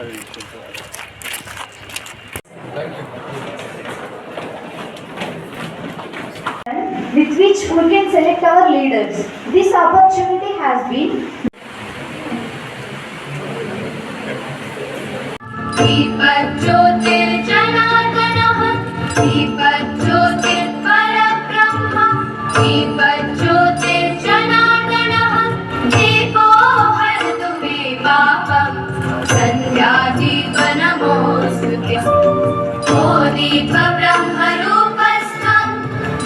with which we can select our leaders. This opportunity has been दीपक ज्योतिर्जनार्दनः दीपक ज्योतिर्परब्रह्म दीपक ज्योतिर्जनार्दनः दीपो हरतु मे पापम् ज्योतिर्विद्याजीवनमोऽस्तुते ज्योतिर्ब्रह्मरूपस्थं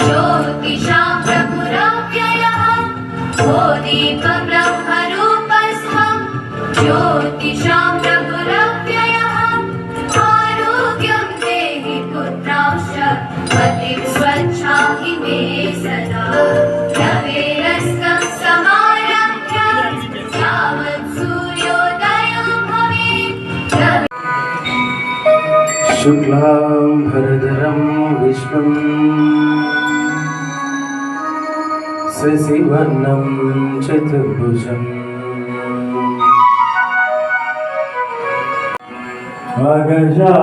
ज्योतिषां प्रभुरव्ययः ज्योति शुक्लां भरधरं विष्णुं शशिवर्णं चतुर्भुजम् अगजा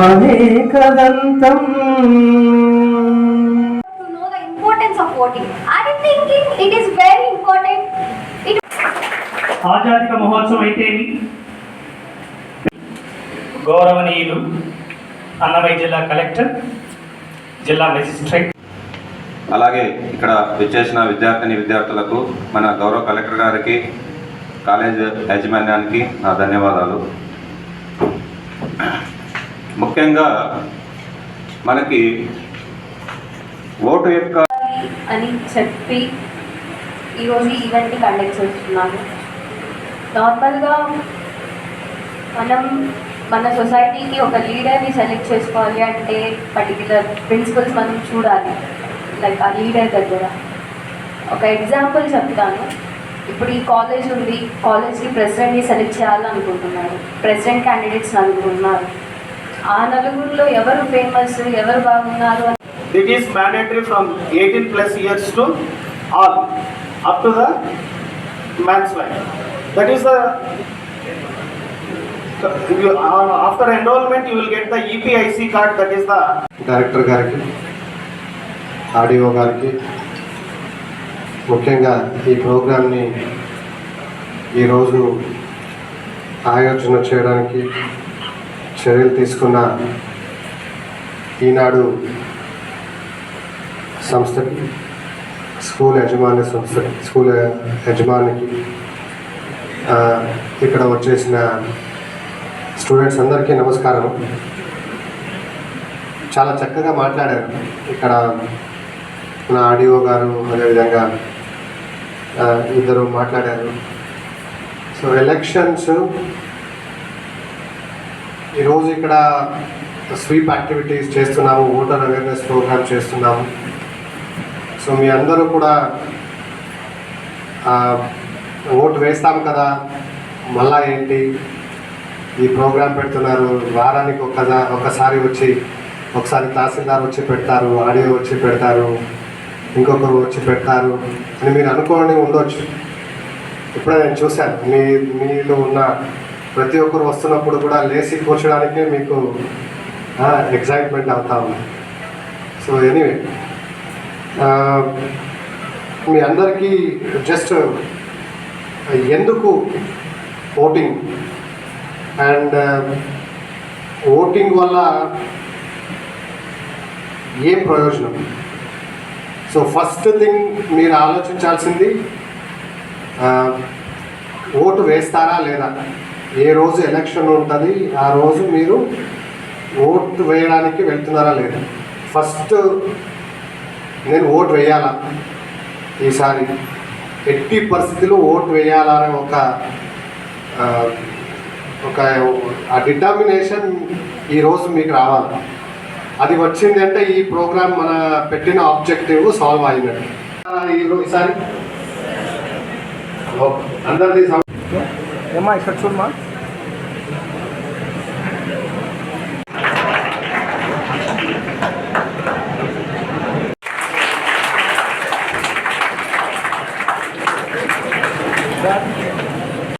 अनेकदन्तम् to know the importance of voting. Are you thinking it is very important? It ఆజాదిక మహోత్సవం అయితేమి గౌరవనీయులు అన్నమయ్య జిల్లా కలెక్టర్ జిల్లా మెజిస్ట్రేట్. అలాగే ఇక్కడ విచ్చేసిన విద్యార్థిని విద్యార్థులకు మన గౌరవ కలెక్టర్ గారికి కాలేజ్ యాజమాన్యానికి నా ధన్యవాదాలు. ముఖ్యంగా మనకి ఓటు యొక్క అని చెప్పి ఈరోజు ఈ ఈవెంట్ని కండక్ట్ చేస్తున్నాను. నార్మల్గా మనం మన సొసైటీకి ఒక లీడర్ని సెలెక్ట్ చేసుకోవాలి అంటే పర్టికులర్ ప్రిన్సిపల్స్ మనం చూడాలి. లైక్ ఆ లీడర్ దగ్గర. ఒక ఎగ్జాంపుల్ చెప్తాను. ఇప్పుడు ఈ కాలేజ్ ఉంది. కాలేజ్కి ప్రెసిడెంట్ని సెలెక్ట్ చేయాలనుకుంటున్నారు. ప్రెసిడెంట్ క్యాండిడేట్స్ నలుగురు ఉన్నారు ఆ నలుగురిలో ఎవరు ఫేమస్ ఎవరు బాగున్నారు? అని It is mandatory from 18 plus years to all, up to the man's that is the after enrolment you will get the EPIC card that E the director గారికి ఆడియో గారికి ముఖ్యంగా ఈ ప్రోగ్రామ్ని ఈరోజు ఆయోజన చేయడానికి చర్యలు తీసుకున్న ఈనాడు సంస్థకి స్కూల్ యజమాని సంస్థ స్కూల్ యజమానికి ఇక్కడ వచ్చేసిన స్టూడెంట్స్ అందరికీ నమస్కారం. చాలా చక్కగా మాట్లాడారు. ఇక్కడ మన ఆడియో గారు అదేవిధంగా ఇద్దరు మాట్లాడారు. సో ఎలక్షన్స్ ఈరోజు ఇక్కడ స్వీప్ యాక్టివిటీస్ చేస్తున్నాము ఓటర్ అవేర్నెస్ ప్రోగ్రామ్ చేస్తున్నాము. సో మీ అందరూ కూడా ఓటు వేస్తాం కదా మళ్ళా ఏంటి? ఈ ప్రోగ్రాం పెడుతున్నారు. వారానికి ఒక ఒకసారి వచ్చి ఒకసారి తహసీల్దార్ వచ్చి పెడతారు ఆడియో వచ్చి పెడతారు ఇంకొకరు వచ్చి పెడతారు అని మీరు అనుకోని ఉండొచ్చు. ఇప్పుడే నేను చూశాను. మీ మీలో ఉన్న ప్రతి ఒక్కరు వస్తున్నప్పుడు కూడా లేచి కూర్చోడానికే మీకు ఎగ్జైట్మెంట్ అవుతా ఉంది. సో ఎనీవే మీ అందరికీ జస్ట్ ఎందుకు ఓటింగ్? అండ్ ఓటింగ్ um, వల్ల ఏం ప్రయోజనం? సో ఫస్ట్ థింగ్ మీరు ఆలోచించాల్సింది ఓటు వేస్తారా లేదా? ఏ రోజు ఎలక్షన్ ఉంటుంది ఆ రోజు మీరు ఓటు వేయడానికి వెళ్తున్నారా లేదా? ఫస్ట్ నేను ఓటు వేయాలా? ఈసారి ఎట్టి పరిస్థితిలో ఓటు వేయాలనే ఒక ఒక ఆ డిటర్మినేషన్ ఈరోజు మీకు రావాలి. అది వచ్చింది అంటే ఈ ప్రోగ్రామ్ మన పెట్టిన ఆబ్జెక్టివ్ సాల్వ్ అయినట్టు. ఈ- ఈసారి. ఓకే. అందరిది ఏమా ఇక్కడ చూడమా